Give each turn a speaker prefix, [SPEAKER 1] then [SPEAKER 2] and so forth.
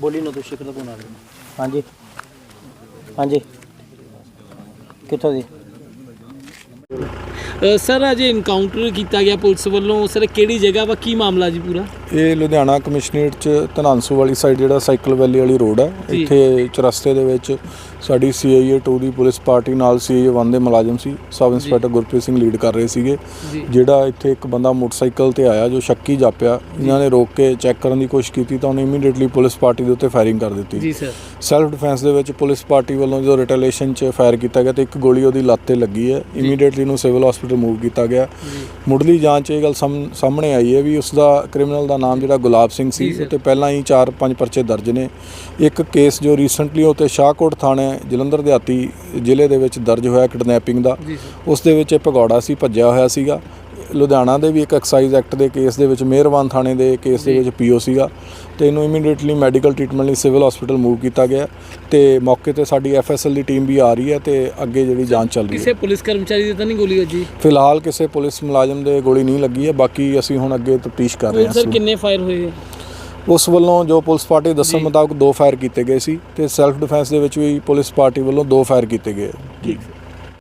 [SPEAKER 1] ਬੋਲੀ ਨਾ ਤੂੰ ਸ਼ਿਕਰ ਦਾ ਫੋਨ ਆ ਰਿਹਾ ਹਾਂਜੀ। ਹਾਂਜੀ। ਕਿੱਥੋਂ ਦੀ?
[SPEAKER 2] ਸਰ ਅੱਜ ਇਨਕਾਊਂਟਰ ਕੀਤਾ ਗਿਆ ਪੁਲਿਸ ਵੱਲੋਂ। ਸਰ ਕਿਹੜੀ ਜਗ੍ਹਾ ਵਾ? ਕੀ ਮਾਮਲਾ ਜੀ ਪੂਰਾ?
[SPEAKER 3] ਇਹ ਲੁਧਿਆਣਾ ਕਮਿਸ਼ਨਰੇਟ ਚ ਧਨਾਂਸੂ ਵਾਲੀ ਸਾਈਡ ਜਿਹੜਾ ਸਾਈਕਲ ਵੈਲੀ ਵਾਲੀ ਰੋਡ ਹੈ
[SPEAKER 2] ਜੀ।
[SPEAKER 3] ਇੱਥੇ ਚਰਸਤੇ ਦੇ ਵਿੱਚ ਸਾਡੀ ਸੀਆਈਏ 2 ਦੀ ਪੁਲਿਸ ਪਾਰਟੀ ਨਾਲ ਸੀਆਈਏ 1 ਦੇ ਮੁਲਾਜ਼ਮ ਸੀ sub inspector Gurpreet Singh lead ਕਰ ਰਹੇ ਸੀਗੇ।
[SPEAKER 2] ਜੀ।
[SPEAKER 3] ਜਿਹੜਾ ਇੱਥੇ ਇੱਕ ਬੰਦਾ ਮੋਟਰਸਾਈਕਲ ਤੇ ਆਇਆ ਜੋ ਸ਼ੱਕੀ ਜਾਪਿਆ ਇਹਨਾਂ ਨੇ ਰੋਕ ਕੇ ਚੈੱਕ ਕਰਨ ਦੀ ਕੋਸ਼ਿਸ਼ ਕੀਤੀ ਤਾਂ ਉਹਨੇ ਇਮੀਡੀਏਟਲੀ ਪੁਲਿਸ ਪਾਰਟੀ ਦੇ ਉੱਤੇ ਫਾਇਰਿੰਗ ਕਰ ਦਿੱਤੀ।
[SPEAKER 2] ਜੀ ਸਰ
[SPEAKER 3] ਸੈਲਫ ਡਿਫੈਂਸ ਦੇ ਵਿੱਚ ਪੁਲਿਸ ਪਾਰਟੀ ਵੱਲੋਂ ਜਦੋਂ ਰਿਟੈਲੀਏਸ਼ਨ 'ਚ ਫਾਇਰ ਕੀਤਾ ਗਿਆ ਤੇ ਇੱਕ ਗੋਲੀ ਉਹਦੀ ਲੱਤ ਤੇ ਲੱਗੀ ਹੈ। ਇਮੀਡੀਏਟਲੀ ਨੂੰ ਸਿਵਲ ਹਸਪੀਟਲ ਮੂਵ ਕੀਤਾ ਗਿਆ। ਮੁੱਢਲੀ ਜਾਂਚ ਇਹ ਗੱਲ ਸਾਹਮ- ਸਾਹਮਣੇ ਆਈ ਹੈ ਵੀ ਉਸ ਦਾ ਕ੍ਰਿਮੀਨਲ ਦਾ ਨਾਮ ਜਿਹੜਾ ਗੁਲਾਬ ਸਿੰਘ ਸੀ
[SPEAKER 2] ਸਰ।
[SPEAKER 3] ਤੇ ਪਹਿਲਾਂ ਹੀ 4-5 ਪਰਚੇ ਦਰਜ ਨੇ। ਇੱਕ ਕੇਸ ਜੋ ਰੀਸੈਂਟਲੀ ਉਤੇ ਸ਼ਾਹਕੋਟ ਥਾਣੇ ਜਲੰਧਰ ਦਿਹਾਤੀ ਜ਼ਿਲ੍ਹੇ ਦੇ ਵਿੱਚ ਦਰਜ ਹੋਇਆ ਕਿਡਨੈਪਿੰਗ ਦਾ। ਉਸ ਦੇ ਵਿੱਚ ਇਹ ਭਗੌੜਾ ਸੀ ਭੱਜਿਆ ਹੋਇਆ ਸੀਗਾ। ਲੁਧਿਆਣਾ ਦੇ ਵੀ ਇੱਕ ਐਕਸਾਈਜ਼ ਐਕਟ ਦੇ ਕੇਸ ਦੇ ਵਿੱਚ ਮਿਹਰਬਾਨ ਥਾਣੇ ਦੇ ਕੇਸ ਦੇ। ਵਿੱਚ ਪੀਓ ਸੀਗਾ ਤੇ ਇਹਨੂੰ ਇਮੀਡੀਏਟਲੀ ਮੈਡੀਕਲ ਟ੍ਰੀਟਮੈਂਟ ਲਈ ਸਿਵਲ ਹਸਪੀਟਲ ਮੂਵ ਕੀਤਾ ਗਿਆ ਤੇ ਮੌਕੇ ਤੇ ਸਾਡੀ ਐਫਐਸਐਲ ਦੀ ਟੀਮ ਵੀ ਆ ਰਹੀ ਹੈ ਤੇ ਅੱਗੇ ਜਿਹੜੀ ਜਾਂਚ ਚੱਲ ਰਹੀ
[SPEAKER 2] ਕਿਸੇ
[SPEAKER 3] ਹੈ
[SPEAKER 2] ਪੁਲਿਸ ਕਰਮਚਾਰੀ ਦੀ ਤਾਂ ਨਹੀਂ ਗੋਲੀ ਵੱਜੀ?
[SPEAKER 3] ਫਿਲਹਾਲ ਕਿਸੇ ਪੁਲਿਸ ਮੁਲਾਜ਼ਮ ਦੇ ਗੋਲੀ ਨਹੀਂ ਲੱਗੀ ਹੈ ਬਾਕੀ ਅਸੀਂ ਹੁਣ ਅੱਗੇ ਤਫਤੀਸ਼ ਕਰ ਰਹੇ
[SPEAKER 2] ਹੋਰ ਸਰ
[SPEAKER 3] ਹਾਂ
[SPEAKER 2] ਕਿੰਨੇ ਫਾਇਰ ਹੋਏ
[SPEAKER 3] ਉਸ ਵੱਲੋਂ ਜੋ ਪੁਲਿਸ ਪਾਰਟੀ ਦੱਸਣ। ਮੁਤਾਬਕ ਦੋ ਫਾਇਰ ਕੀਤੇ ਗਏ ਸੀ ਤੇ ਸੈਲਫ ਡਿਫੈਂਸ ਦੇ ਵਿੱਚ ਵੀ ਪੁਲਿਸ ਪਾਰਟੀ ਵੱਲੋਂ ਦੋ ਫਾਇਰ ਕੀਤੇ ਗਏ।
[SPEAKER 2] ਠੀਕ।